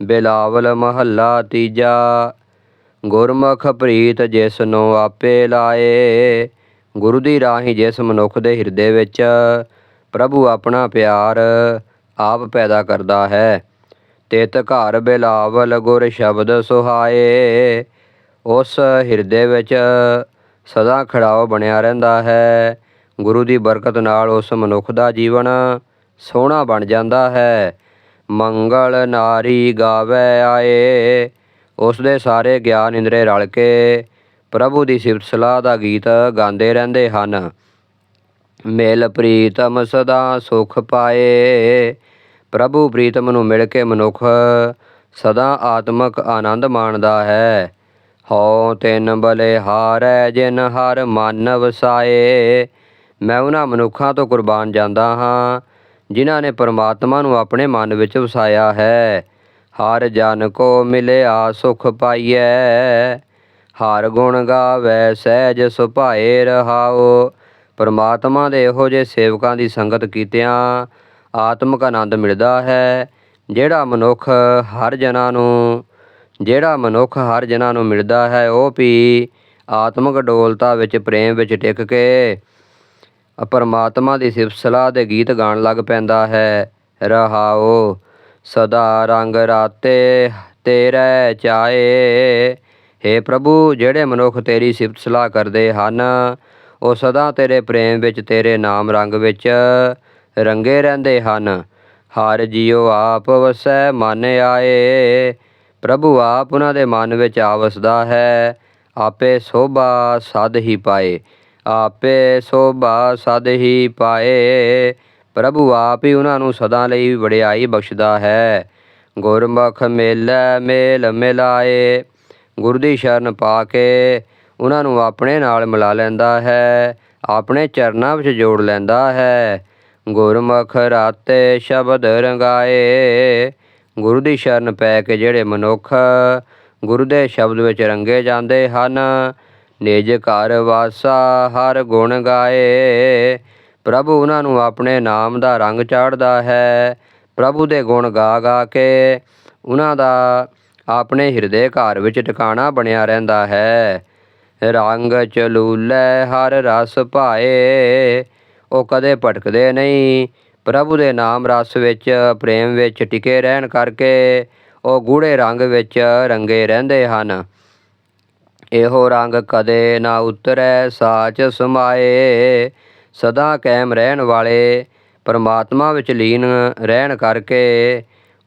ਬਿਲਾਵਲ ਮਹੱਲਾ ਤੀਜਾ, ਗੁਰਮੁਖ ਪ੍ਰੀਤ ਜਿਸ ਨੂੰ ਆਪੇ ਲਾਏ। ਗੁਰੂ ਦੀ ਰਾਹੀਂ ਜਿਸ ਮਨੁੱਖ ਦੇ ਹਿਰਦੇ ਵਿੱਚ ਪ੍ਰਭੂ ਆਪਣਾ ਪਿਆਰ ਆਪ ਪੈਦਾ ਕਰਦਾ ਹੈ, ਤਿਤ ਘਰ ਬਿਲਾਵਲ ਗੁਰ ਸ਼ਬਦ ਸੁਹਾਏ। ਉਸ ਹਿਰਦੇ ਵਿੱਚ ਸਦਾ ਖੜਾਓ ਬਣਿਆ ਰਹਿੰਦਾ ਹੈ। ਗੁਰੂ ਦੀ ਬਰਕਤ ਨਾਲ ਉਸ ਮਨੁੱਖ ਦਾ ਜੀਵਨ ਸੋਹਣਾ ਬਣ ਜਾਂਦਾ ਹੈ। ਮੰਗਲ ਨਾਰੀ ਗਾਵੇ ਆਏ। ਉਸ ਦੇ ਸਾਰੇ ਗਿਆਨ ਇੰਦਰੇ ਰਲ ਕੇ ਪ੍ਰਭੂ ਦੀ ਸਿਫਤ ਸਲਾਹ ਦਾ ਗੀਤ ਗਾਉਂਦੇ ਰਹਿੰਦੇ ਹਨ। ਮਿਲ ਪ੍ਰੀਤਮ ਸਦਾ ਸੁਖ ਪਾਏ। ਪ੍ਰਭੂ ਪ੍ਰੀਤਮ ਨੂੰ ਮਿਲ ਕੇ ਮਨੁੱਖ ਸਦਾ ਆਤਮਕ ਆਨੰਦ ਮਾਣਦਾ ਹੈ। ਹਉ ਤਿਨ ਬਲੇ ਹਾਰੈ ਜਿਨ ਹਰ ਮਨ ਵਸਾਏ। ਮੈਂ ਉਹਨਾਂ ਮਨੁੱਖਾਂ ਤੋਂ ਕੁਰਬਾਨ ਜਾਂਦਾ ਹਾਂ। ਜਿਨ੍ਹਾਂ ਨੇ ਪਰਮਾਤਮਾ ਨੂੰ ਆਪਣੇ ਮਨ ਵਿੱਚ ਵਸਾਇਆ ਹੈ। ਹਰ ਜਨ ਕੋ ਮਿਲਿਆ ਸੁਖ ਪਾਈਐ। ਹਰ ਗੁਣ ਗਾਵੇ, ਸਹਿਜ ਸੁਭਾਏ ਰਹਾਓ ਪਰਮਾਤਮਾ ਦੇ ਇਹੋ ਜਿਹੇ ਸੇਵਕਾਂ ਦੀ ਸੰਗਤ ਕੀਤਿਆਂ ਆਤਮਿਕ ਆਨੰਦ ਮਿਲਦਾ ਹੈ। ਜਿਹੜਾ ਮਨੁੱਖ ਹਰ ਜਨਾਂ ਨੂੰ, ਜਿਹੜਾ ਮਨੁੱਖ ਹਰ ਜਨਾਂ ਨੂੰ ਮਿਲਦਾ ਹੈ, ਉਹ ਵੀ ਆਤਮਿਕ ਡੋਲਤਾ ਵਿੱਚ, ਪ੍ਰੇਮ ਵਿੱਚ ਟਿਕ ਕੇ ਪਰਮਾਤਮਾ ਦੀ ਸਿਫਤ ਸਲਾਹ ਦੇ ਗੀਤ ਗਾਣ ਲੱਗ ਪੈਂਦਾ ਹੈ। ਰਹਾਓ, ਸਦਾ ਰੰਗ ਰਾਤੇ ਤੇਰੇ ਚਾਏ। हे ਪ੍ਰਭੂ, ਜਿਹੜੇ ਮਨੁੱਖ ਤੇਰੀ ਸਿਫਤ ਸਲਾਹ ਕਰਦੇ ਹਨ, ਉਹ ਸਦਾ ਤੇਰੇ ਪ੍ਰੇਮ ਵਿੱਚ, ਤੇਰੇ ਨਾਮ ਰੰਗ ਵਿੱਚ ਰੰਗੇ ਰਹਿੰਦੇ ਹਨ। ਹਰ ਜੀਉ ਆਪ ਵਸੈ, ਮਨ ਆਏ। ਪ੍ਰਭੂ, ਆਪ ਉਹਨਾਂ ਦੇ ਮਨ ਵਿੱਚ ਆਵਸਦਾ ਹੈ। ਆਪੇ ਸੋਭਾ ਸਦ ਹੀ ਪਾਏ। ਆਪੇ ਸੋਭਾ ਸਦ ਹੀ ਪਾਏ। ਪ੍ਰਭੂ ਆਪ ਹੀ ਉਹਨਾਂ ਨੂੰ ਸਦਾ ਲਈ ਵਡਿਆਈ ਬਖਸ਼ਦਾ ਹੈ। ਗੁਰਮੁਖ ਮੇਲੇ, ਮੇਲ ਮਿਲਾਏ। ਗੁਰ ਦੀ ਸ਼ਰਨ ਪਾ ਕੇ ਉਹਨਾਂ ਨੂੰ ਆਪਣੇ ਨਾਲ ਮਿਲਾ ਲੈਂਦਾ ਹੈ। ਆਪਣੇ ਚਰਨਾਂ ਵਿੱਚ ਜੋੜ ਲੈਂਦਾ ਹੈ। ਗੁਰਮੁਖ ਰਾਤੇ ਸ਼ਬਦ ਰੰਗਾਏ। ਗੁਰੂ ਦੀ ਸ਼ਰਨ ਪੈ ਕੇ ਜਿਹੜੇ ਮਨੁੱਖ ਗੁਰੂ ਦੇ ਸ਼ਬਦ ਵਿੱਚ ਰੰਗੇ ਜਾਂਦੇ ਹਨ ਨਿਜ ਘਰ ਵਾਸਾ ਹਰ ਗੁਣ ਗਾਏ। ਪ੍ਰਭੂ ਉਹਨਾਂ ਨੂੰ ਆਪਣੇ ਨਾਮ ਦਾ ਰੰਗ ਚਾੜਦਾ ਹੈ। ਪ੍ਰਭੂ ਦੇ ਗੁਣ ਗਾ ਗਾ ਕੇ ਉਹਨਾਂ ਦਾ ਆਪਣੇ ਹਿਰਦੇ ਘਰ ਵਿੱਚ ਟਿਕਾਣਾ ਬਣਿਆ ਰਹਿੰਦਾ ਹੈ। ਰੰਗ ਚਲੂਲੇ ਹਰ ਰਸ ਭਾਏ। ਉਹ ਕਦੇ ਭਟਕਦੇ ਨਹੀਂ। ਪ੍ਰਭੂ ਦੇ ਨਾਮ ਰਸ ਵਿੱਚ, ਪ੍ਰੇਮ ਵਿੱਚ ਟਿਕੇ ਰਹਿਣ ਕਰਕੇ ਉਹ ਗੂੜੇ ਰੰਗ ਵਿੱਚ ਰੰਗੇ ਰਹਿੰਦੇ ਹਨ। ਇਹੋ ਰੰਗ ਕਦੇ ਨਾ ਉਤਰੈ, ਸਾਚ ਸਮਾਏ। ਸਦਾ ਕਾਇਮ ਰਹਿਣ ਵਾਲੇ, ਪਰਮਾਤਮਾ ਵਿੱਚ ਲੀਨ ਰਹਿਣ ਕਰਕੇ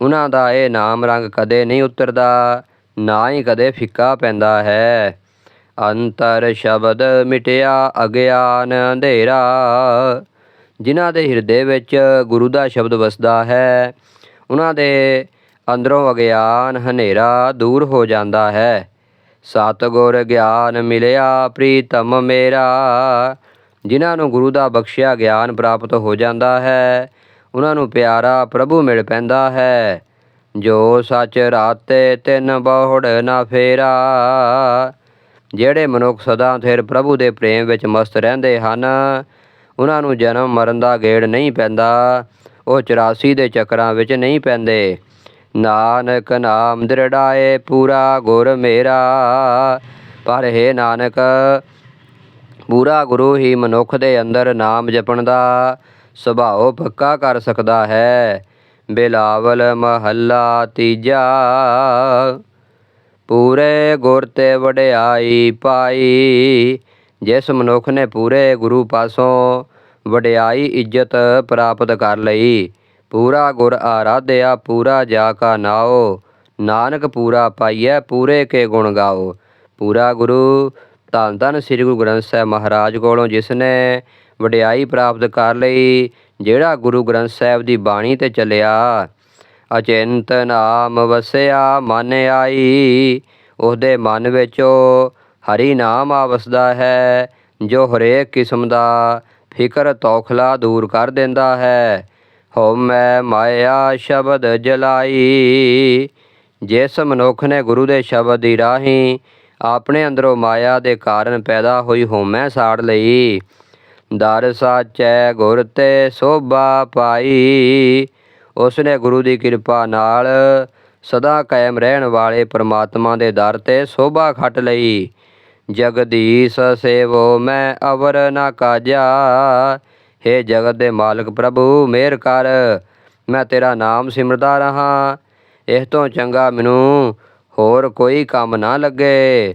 ਉਹਨਾਂ ਦਾ ਇਹ ਨਾਮ ਰੰਗ ਕਦੇ ਨਹੀਂ ਉਤਰਦਾ, ਨਾ ਹੀ ਕਦੇ ਫਿੱਕਾ ਪੈਂਦਾ ਹੈ। ਅੰਤਰ ਸ਼ਬਦ ਮਿਟਿਆ ਅਗਿਆਨ ਅੰਧੇਰਾ, ਜਿਨ੍ਹਾਂ ਦੇ ਹਿਰਦੇ ਵਿੱਚ ਗੁਰੂ ਦਾ ਸ਼ਬਦ ਵਸਦਾ ਹੈ ਉਹਨਾਂ ਦੇ ਅੰਦਰੋਂ ਅਗਿਆਨ ਹਨੇਰਾ ਦੂਰ ਹੋ ਜਾਂਦਾ ਹੈ। ਸਤਿਗੁਰ ਗਿਆਨ ਮਿਲਿਆ, ਪ੍ਰੀਤਮ ਮੇਰਾ। ਜਿਨ੍ਹਾਂ ਨੂੰ ਗੁਰੂ ਦਾ ਬਖਸ਼ਿਆ ਗਿਆਨ ਪ੍ਰਾਪਤ ਹੋ ਜਾਂਦਾ ਹੈ, ਉਹਨਾਂ ਨੂੰ ਪਿਆਰਾ ਪ੍ਰਭੂ ਮਿਲ ਪੈਂਦਾ ਹੈ। ਜੋ ਸੱਚ ਰਾਤੇ ਤਿੰਨ ਬਹੁੜ ਨਾ ਫੇਰਾ, ਜਿਹੜੇ ਮਨੁੱਖ ਸਦਾ ਥਿਰ ਪ੍ਰਭੂ ਦੇ ਪ੍ਰੇਮ ਵਿੱਚ ਮਸਤ ਰਹਿੰਦੇ ਹਨ, ਉਹਨਾਂ ਨੂੰ ਜਨਮ ਮਰਨ ਦਾ ਗੇੜ ਨਹੀਂ ਪੈਂਦਾ, ਉਹ 84 ਦੇ ਚੱਕਰਾਂ ਵਿੱਚ ਨਹੀਂ ਪੈਂਦੇ। ਨਾਨਕ ਨਾਮ ਦ੍ਰਿੜਾਏ ਪੂਰਾ ਗੁਰ ਮੇਰਾ, ਪਰ ਹੈ ਨਾਨਕ, ਪੂਰਾ ਗੁਰੂ ਹੀ ਮਨੁੱਖ ਦੇ ਅੰਦਰ ਨਾਮ ਜਪਣ ਦਾ ਸੁਭਾਅ ਪੱਕਾ ਕਰ ਸਕਦਾ ਹੈ, ਬਿਲਾਵਲ ਮਹੱਲਾ ਤੀਜਾ। ਪੂਰੇ ਗੁਰ ਤੇ ਵਡਿਆਈ ਪਾਈ, ਜਿਸ ਮਨੁੱਖ ਨੇ ਪੂਰੇ ਗੁਰੂ ਪਾਸੋਂ ਵਡਿਆਈ ਇੱਜ਼ਤ ਪ੍ਰਾਪਤ ਕਰ ਲਈ ਪੂਰਾ ਗੁਰ ਆਰਾਧਿਆ, ਪੂਰਾ ਜਾ ਕਾ ਨਾਓ। ਨਾਨਕ ਪੂਰਾ ਪਾਈਐ, ਪੂਰੇ ਕੇ ਗੁਣ ਗਾਓ। ਪੂਰਾ ਗੁਰੂ, ਧੰਨ ਧੰਨ ਸ੍ਰੀ ਗੁਰੂ ਗ੍ਰੰਥ ਸਾਹਿਬ ਮਹਾਰਾਜ ਕੋਲੋਂ ਜਿਸ ਨੇ ਵਡਿਆਈ ਪ੍ਰਾਪਤ ਕਰ ਲਈ, ਜਿਹੜਾ ਗੁਰੂ ਗ੍ਰੰਥ ਸਾਹਿਬ ਦੀ ਬਾਣੀ ਤੇ ਚੱਲਿਆ। ਅਚਿੰਤ ਨਾਮ ਵਸਿਆ, ਮਨ ਆਈ। ਉਹਦੇ ਮਨ ਵਿੱਚੋਂ ਹਰੀ ਨਾਮ ਆਵਸਦਾ ਹੈ, ਜੋ ਹਰੇਕ ਕਿਸਮ ਦਾ ਫਿਕਰ, ਤੌਖਲਾ ਦੂਰ ਕਰ ਦਿੰਦਾ ਹੈ। ਹੋ ਮੈਂ ਮਾਇਆ ਸ਼ਬਦ ਜਲਾਈ। ਜਿਸ ਮਨੁੱਖ ਨੇ ਗੁਰੂ ਦੇ ਸ਼ਬਦ ਦੀ ਰਾਹੀਂ ਆਪਣੇ ਅੰਦਰੋਂ ਮਾਇਆ ਦੇ ਕਾਰਨ ਪੈਦਾ ਹੋਈ ਹੋਮੈ ਸਾੜ ਲਈ। ਦਰ ਸਾਚੈ ਗੁਰ ਤੇ ਸੋਭਾ ਪਾਈ। ਉਸ ਨੇ ਗੁਰੂ ਦੀ ਕਿਰਪਾ ਨਾਲ ਸਦਾ ਕਾਇਮ ਰਹਿਣ ਵਾਲੇ ਪ੍ਰਮਾਤਮਾ ਦੇ ਦਰ ਤੇ ਸੋਭਾ ਖੱਟ ਲਈ। ਜਗਦੀਸ਼ ਸੇਵੋ ਮੈਂ ਅਵਰ ਨਾ ਕਾਜਾ। ਹੇ ਜਗਤ ਦੇ ਮਾਲਕ ਪ੍ਰਭੂ, ਮਿਹਰ ਕਰ। ਮੈਂ ਤੇਰਾ ਨਾਮ ਸਿਮਰਦਾ ਰਹਾ। ਇਸ ਤੋਂ ਚੰਗਾ ਮੈਨੂੰ ਹੋਰ ਕੋਈ ਕੰਮ ਨਾ ਲੱਗੇ।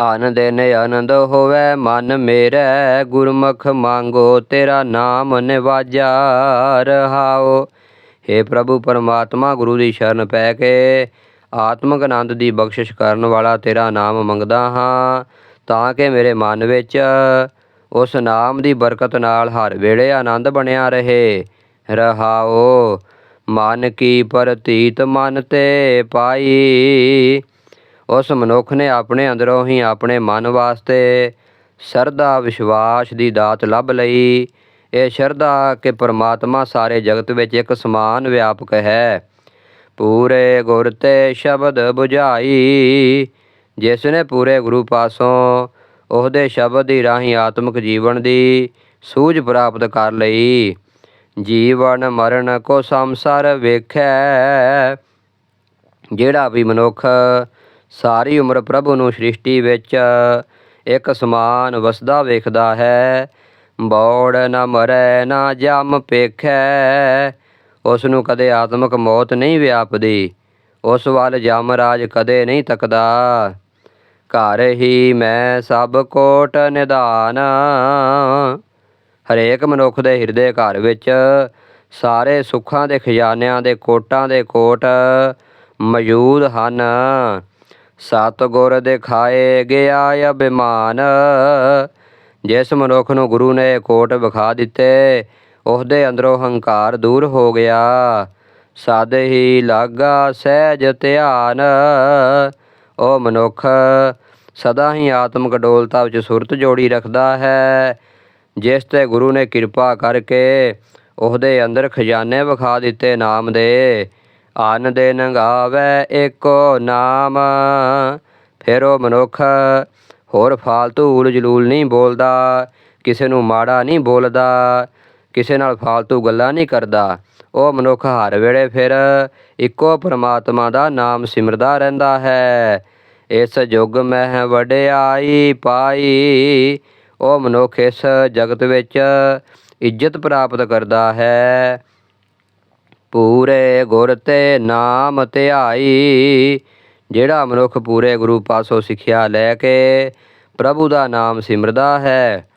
ਆਨੰਦ ਨੇ ਆਨੰਦ ਹੋਵੇ, ਮਨ ਮੇਰੇ ਗੁਰਮੁਖ ਮੰਗੋ, ਤੇਰਾ ਨਾਮ ਨਿਵਾਜਾ ਰਹਾਓ। हे ਪ੍ਰਭੂ, ਪਰਮਾਤਮਾ ਗੁਰੂ ਦੀ ਸ਼ਰਨ ਪੈ ਕੇ ਆਤਮਿਕ ਆਨੰਦ ਦੀ ਬਖਸ਼ਿਸ਼ ਕਰਨ ਵਾਲਾ ਤੇਰਾ ਨਾਮ ਮੰਗਦਾ ਹਾਂ, ਤਾਂ ਕਿ ਮੇਰੇ ਮਨ ਵਿੱਚ ਉਸ ਨਾਮ ਦੀ ਬਰਕਤ ਨਾਲ ਹਰ ਵੇਲੇ ਆਨੰਦ ਬਣਿਆ ਰਹੇ। ਰਹਾਓ, ਮਨ ਕੀ ਪ੍ਰਤੀਤ ਮਨ ਤੇ ਪਾਈ। ਉਸ ਮਨੁੱਖ ਨੇ ਆਪਣੇ ਅੰਦਰੋਂ ਹੀ ਆਪਣੇ ਮਨ ਵਾਸਤੇ ਸ਼ਰਧਾ, ਵਿਸ਼ਵਾਸ ਦੀ ਦਾਤ ਲੱਭ ਲਈ। ਇਹ ਸ਼ਰਧਾ ਕਿ ਪਰਮਾਤਮਾ ਸਾਰੇ ਜਗਤ ਵਿੱਚ ਇੱਕ ਸਮਾਨ ਵਿਆਪਕ ਹੈ। ਪੂਰੇ ਗੁਰ ਤੇ ਸ਼ਬਦ 부ਝਾਈ ਜਿਸ ਨੇ ਪੂਰੇ ਗੁਰੂ ਪਾਸੋਂ ਉਹਦੇ ਸ਼ਬਦ ਦੀ ਰਾਹੀਂ ਆਤਮਿਕ ਜੀਵਨ ਦੀ ਸੂਝ ਪ੍ਰਾਪਤ ਕਰ ਲਈ। ਜੀਵਨ ਮਰਨ ਕੋ ਸੰਸਾਰ ਵੇਖੈ, ਜਿਹੜਾ ਵੀ ਮਨੁੱਖ ਸਾਰੀ ਉਮਰ ਪ੍ਰਭੂ ਨੂੰ ਸ੍ਰਿਸ਼ਟੀ ਵਿੱਚ ਇੱਕ ਸਮਾਨ ਵਸਦਾ ਵੇਖਦਾ ਹੈ, ਬੌੜ ਨਾ ਮਰੈ, ਨਾ ਜਮ ਪੇਖੈ। ਉਸ ਨੂੰ ਕਦੇ ਆਤਮਿਕ ਮੌਤ ਨਹੀਂ ਵਿਆਪਦੀ, ਉਸ ਵੱਲ ਜਮ ਰਾਜ ਕਦੇ ਨਹੀਂ ਤੱਕਦਾ। ਘਰ ਹੀ ਮੈਂ ਸਭ ਕੋਟ ਨਿਧਾਨ। ਹਰੇਕ ਮਨੁੱਖ ਦੇ ਹਿਰਦੇ ਘਰ ਵਿੱਚ ਸਾਰੇ ਸੁੱਖਾਂ ਦੇ ਖਜ਼ਾਨਿਆਂ ਦੇ ਕੋਟਾਂ ਦੇ ਕੋਟ ਮੌਜੂਦ ਹਨ। ਸਤਿਗੁਰ ਦਿਖਾਏ ਗਿਆ ਅਭਿਮਾਨ। ਜਿਸ ਮਨੁੱਖ ਨੂੰ ਗੁਰੂ ਨੇ ਕੋਟ ਵਿਖਾ ਦਿੱਤੇ, ਉਹਦੇ ਅੰਦਰੋਂ ਹੰਕਾਰ ਦੂਰ ਹੋ ਗਿਆ। ਸਦ ਹੀ ਲਾਗਾ ਸਹਿਜ ਧਿਆਨ। ਉਹ ਮਨੁੱਖ ਸਦਾ ਹੀ ਆਤਮਿਕ ਡੋਲਤਾ ਵਿੱਚ ਸੁਰਤ ਜੋੜੀ ਰੱਖਦਾ ਹੈ। ਜਿਸ ਤੇ ਗੁਰੂ ਨੇ ਕਿਰਪਾ ਕਰਕੇ ਉਹਦੇ ਅੰਦਰ ਖਜ਼ਾਨੇ ਵਿਖਾ ਦਿੱਤੇ ਨਾਮ ਦੇ। ਆਨ ਦੇ ਨੰਗਾਵੇ ਏਕੋ ਨਾਮ। ਫਿਰ ਉਹ ਮਨੁੱਖ ਹੋਰ ਫਾਲਤੂ ਉਲ ਨਹੀਂ ਬੋਲਦਾ, ਕਿਸੇ ਨੂੰ ਮਾੜਾ ਨਹੀਂ ਬੋਲਦਾ, ਕਿਸੇ ਨਾਲ ਫਾਲਤੂ ਗੱਲਾਂ ਨਹੀਂ ਕਰਦਾ। ਉਹ ਮਨੁੱਖ ਹਰ ਵੇਲੇ ਫਿਰ ਇੱਕੋ ਪਰਮਾਤਮਾ ਦਾ ਨਾਮ ਸਿਮਰਦਾ ਰਹਿੰਦਾ ਹੈ। ਇਸ ਯੁੱਗ ਮਹਿ ਵਡਿਆਈ ਪਾਈ, ਉਹ ਮਨੁੱਖ ਇਸ ਜਗਤ ਵਿੱਚ ਇੱਜ਼ਤ ਪ੍ਰਾਪਤ ਕਰਦਾ ਹੈ। ਪੂਰੇ ਗੁਰ ਤੇ ਨਾਮ ਧਿਆਈ, ਜਿਹੜਾ ਮਨੁੱਖ ਪੂਰੇ ਗੁਰੂ ਪਾਸੋਂ ਸਿੱਖਿਆ ਲੈ ਕੇ ਪ੍ਰਭੂ ਦਾ ਨਾਮ ਸਿਮਰਦਾ ਹੈ।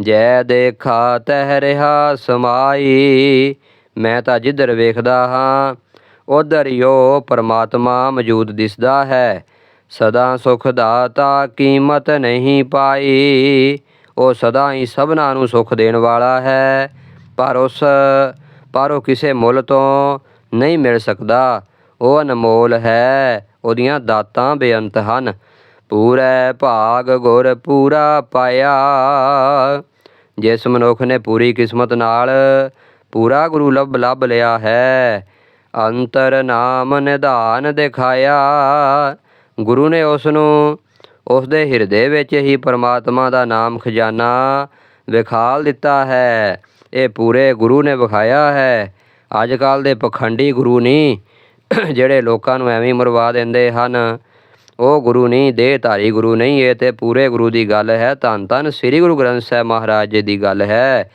ਜੈ ਦੇਖਾ ਤਹਿ ਰਿਹਾ ਸਮਾਈ ਮੈਂ ਤਾਂ ਜਿੱਧਰ ਵੇਖਦਾ ਹਾਂ, ਉਧਰ ਹੀ ਉਹ ਪਰਮਾਤਮਾ ਮੌਜੂਦ ਦਿਸਦਾ ਹੈ। ਸਦਾ ਸੁਖ ਦਾਤਾ ਕੀਮਤ ਨਹੀਂ ਪਾਈ। ਉਹ ਸਦਾ ਹੀ ਸਭਨਾਂ ਨੂੰ ਸੁਖ ਦੇਣ ਵਾਲਾ ਹੈ, ਪਰ ਉਸ, ਪਰ ਉਹ ਕਿਸੇ ਮੁੱਲ ਤੋਂ ਨਹੀਂ ਮਿਲ ਸਕਦਾ। ਉਹ ਅਨਮੋਲ ਹੈ, ਉਹਦੀਆਂ ਦਾਤਾਂ ਬੇਅੰਤ ਹਨ। ਪੂਰੇ ਭਾਗ ਗੁਰ ਪੂਰਾ ਪਾਇਆ। ਜਿਸ ਮਨੁੱਖ ਨੇ ਪੂਰੀ ਕਿਸਮਤ ਨਾਲ ਪੂਰਾ ਗੁਰੂ ਲੱਭ ਲੱਭ ਲਿਆ ਹੈ। ਅੰਤਰ ਨਾਮ ਨਿਧਾਨ ਦਿਖਾਇਆ। ਗੁਰੂ ਨੇ ਉਸ ਨੂੰ ਉਸ ਦੇ ਹਿਰਦੇ ਵਿੱਚ ਹੀ ਪਰਮਾਤਮਾ ਦਾ ਨਾਮ ਖਜ਼ਾਨਾ ਵਿਖਾਲ ਦਿੱਤਾ ਹੈ। ਇਹ ਪੂਰੇ ਗੁਰੂ ਨੇ ਵਿਖਾਇਆ ਹੈ। ਅੱਜ ਕੱਲ ਦੇ ਪਖੰਡੀ ਗੁਰੂ ਨਹੀਂ, ਜਿਹੜੇ ਲੋਕਾਂ ਨੂੰ ਐਵੇਂ ਮਰਵਾ ਦਿੰਦੇ ਹਨ। ਉਹ ਗੁਰੂ ਨਹੀਂ, ਦੇਹਧਾਰੀ ਗੁਰੂ ਨਹੀਂ, ਇਹ ਤੇ ਪੂਰੇ ਗੁਰੂ ਦੀ ਗੱਲ ਹੈ। ਧੰਨ ਧੰਨ ਸ੍ਰੀ ਗੁਰੂ ਗ੍ਰੰਥ ਸਾਹਿਬ ਮਹਾਰਾਜ ਜੀ ਦੀ ਗੱਲ ਹੈ।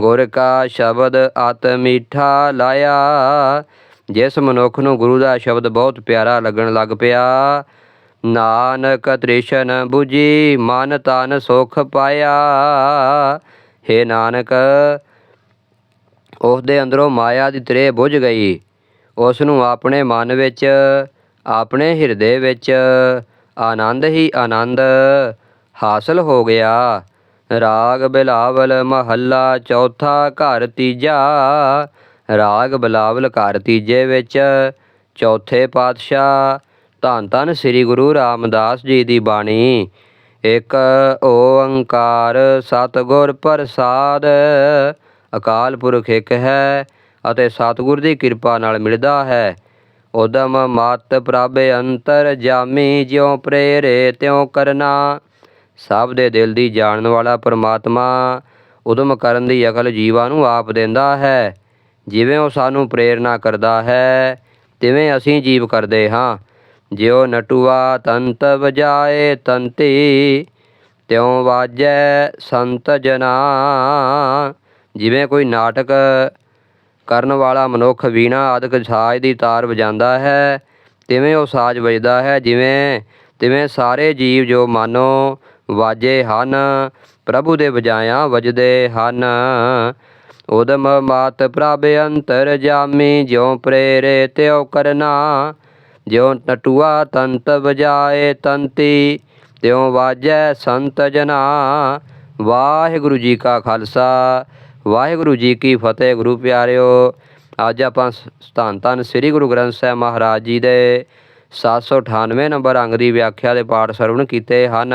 ਗੁਰ ਕਾ ਸ਼ਬਦ ਅਤ ਮੀਠਾ ਲਾਇਆ। ਜਿਸ ਮਨੁੱਖ ਨੂੰ ਗੁਰੂ ਦਾ ਸ਼ਬਦ ਬਹੁਤ ਪਿਆਰਾ ਲੱਗਣ ਲੱਗ ਪਿਆ। ਨਾਨਕ ਤ੍ਰਿਸ਼ਨ 부ਜੀ ਮਨ ਤਨ ਸੁਖ ਪਾਇਆ। ਹੇ ਨਾਨਕ ਉਸ ਦੇ ਅੰਦਰੋਂ ਮਾਇਆ ਦੀ ਤ੍ਰੇ ਬੁਝ ਗਈ। ਉਸ ਨੂੰ ਆਪਣੇ ਮਨ ਵਿੱਚ, ਆਪਣੇ ਹਿਰਦੇ ਵਿੱਚ ਆਨੰਦ ਹੀ ਆਨੰਦ ਹਾਸਲ ਹੋ ਗਿਆ। ਰਾਗ ਬਿਲਾਵਲ ਮਹੱਲਾ ਚੌਥਾ ਘਰ ਤੀਜਾ, ਰਾਗ ਬਿਲਾਵਲ ਘਰ ਤੀਜੇ ਵਿੱਚ ਚੌਥੇ ਪਾਤਸ਼ਾਹ ਧੰਨ ਧੰਨ ਸ੍ਰੀ ਗੁਰੂ ਰਾਮਦਾਸ ਜੀ ਦੀ ਬਾਣੀ। ਇੱਕ ਓੰਕਾਰ ਸਤਿਗੁਰ ਪ੍ਰਸਾਦ, ਅਕਾਲ ਪੁਰਖ ਇੱਕ ਹੈ ਅਤੇ ਸਤਿਗੁਰ ਦੀ ਕਿਰਪਾ ਨਾਲ ਮਿਲਦਾ ਹੈ। ਉਦਮ ਮਤ ਪ੍ਰਭ ਅੰਤਰ ਜਾਮੀ, ਜਿਉ ਪ੍ਰੇਰੇ ਤਿਉ ਕਰਨਾ। ਸਭ ਦੇ ਦਿਲ ਦੀ ਜਾਣਨ ਵਾਲਾ ਪਰਮਾਤਮਾ ਉਦਮ ਕਰਨ ਦੀ ਅਕਲ ਜੀਵਾਂ ਨੂੰ ਆਪ ਦਿੰਦਾ ਹੈ। ਜਿਵੇਂ ਉਹ ਸਾਨੂੰ ਪ੍ਰੇਰਣਾ ਕਰਦਾ ਹੈ, ਤਿਵੇਂ ਅਸੀਂ ਜੀਵ ਕਰਦੇ ਹਾਂ। ਜਿਉ ਨਟੂਆ ਤੰਤ ਵਜਾਏ ਤੰਤੀ, ਤਿਉ ਵਾਜੈ ਸੰਤ ਜਨਾ। ਜਿਵੇਂ ਕੋਈ ਨਾਟਕ ਕਰਨ ਵਾਲਾ ਮਨੁੱਖ ਵੀਣਾ ਆਦਿਕ ਸਾਜ਼ ਦੀ ਤਾਰ ਵਜਾਉਂਦਾ ਹੈ, ਤਿਵੇਂ ਉਹ ਸਾਜ਼ ਵੱਜਦਾ ਹੈ। ਜਿਵੇਂ, ਤਿਵੇਂ ਸਾਰੇ ਜੀਵ ਜੋ ਮਾਨੋ ਵਾਜੇ ਹਨ, ਪ੍ਰਭੂ ਦੇ ਵਜਾਇਆਂ ਵਜਦੇ ਹਨ। ਉਦਮ ਮਾਤ ਪ੍ਰਭ ਅੰਤਰ ਜਾਮੀ, ਜਿਉ ਪ੍ਰੇਰੇ ਤਿਉ ਕਰਨਾ, ਜਿਉ ਟਟੂਆ ਤੰਤ ਵਜਾਏ ਤੰਤੀ, ਤਿਉ ਵਾਜੈ ਸੰਤ ਜਨਾ। ਵਾਹਿਗੁਰੂ ਜੀ ਕਾ ਖਾਲਸਾ, ਵਾਹਿਗੁਰੂ ਜੀ ਕੀ ਫਤਿਹ ਗੁਰੂ ਪਿਆਰਿਓ। ਅੱਜ ਆਪਾਂ ਸ- ਧੰਨ ਧੰਨ ਸ੍ਰੀ ਗੁਰੂ ਗ੍ਰੰਥ ਸਾਹਿਬ ਮਹਾਰਾਜ ਜੀ ਦੇ 798 ਨੰਬਰ ਅੰਗ ਦੀ ਵਿਆਖਿਆ ਦੇ ਪਾਠ ਸਰਵਣ ਕੀਤੇ ਹਨ।